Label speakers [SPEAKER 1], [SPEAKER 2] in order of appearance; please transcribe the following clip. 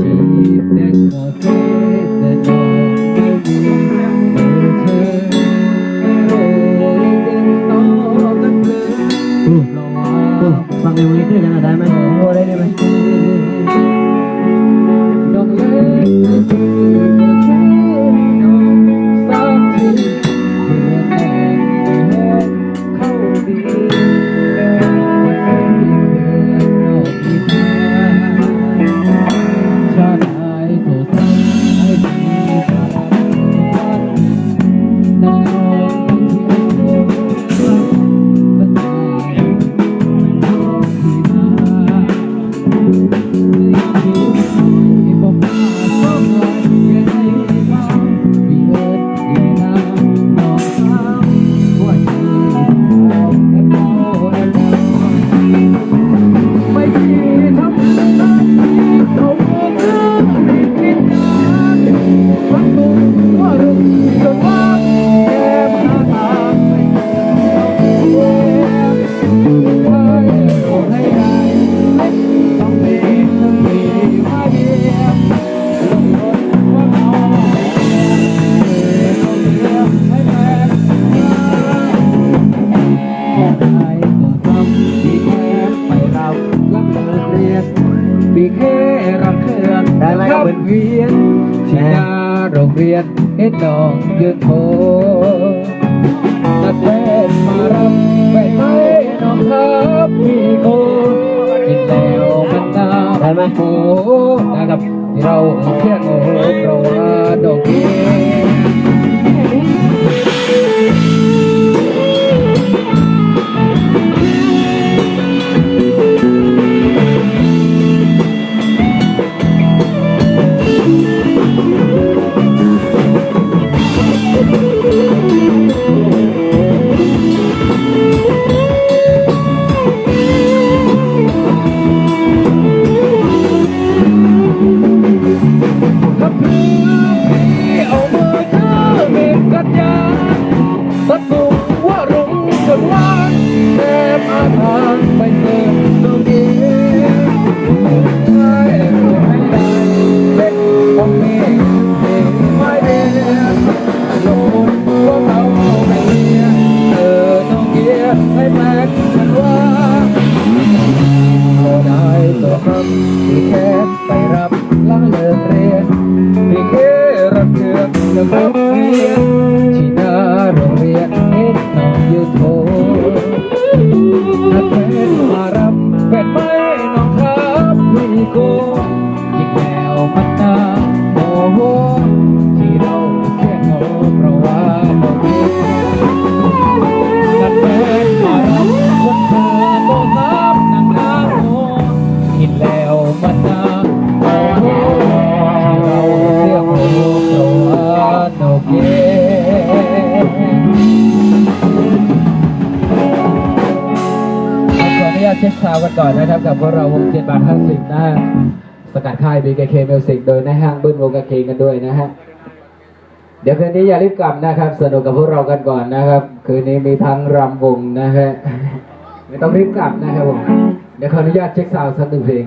[SPEAKER 1] จีบเด็
[SPEAKER 2] ขั
[SPEAKER 1] บเวียนทีน้าโรงเรียนเห็นน้องยืนโทนัดแฟนมารับไปไหมน้องครับพี่โคกินแล้วมันน่า
[SPEAKER 2] ได้ไหม
[SPEAKER 1] โอ้นะครับที่เราเที่ยงโอ้เราว่าดอกเบี้ย Thank you. เช็คซาวกันก่อนนะครับ กับพวกเราวงเจ็ดบาทห้าสิบนะฮะสกัดค่าย BKK Music โดยนะฮะบึ้นวงกระเคงกันด้วยนะฮะเดี๋ยวคืนนี้อย่ารีบกลับนะครับ สนุกกับพวกเรากันก่อนนะครับ คืนนี้มีทั้งรำวงนะฮะไม่ต้องรีบกลับนะครับผมเดี๋ยวขออนุญาตเช็คซาวสักหนึ่งเพลง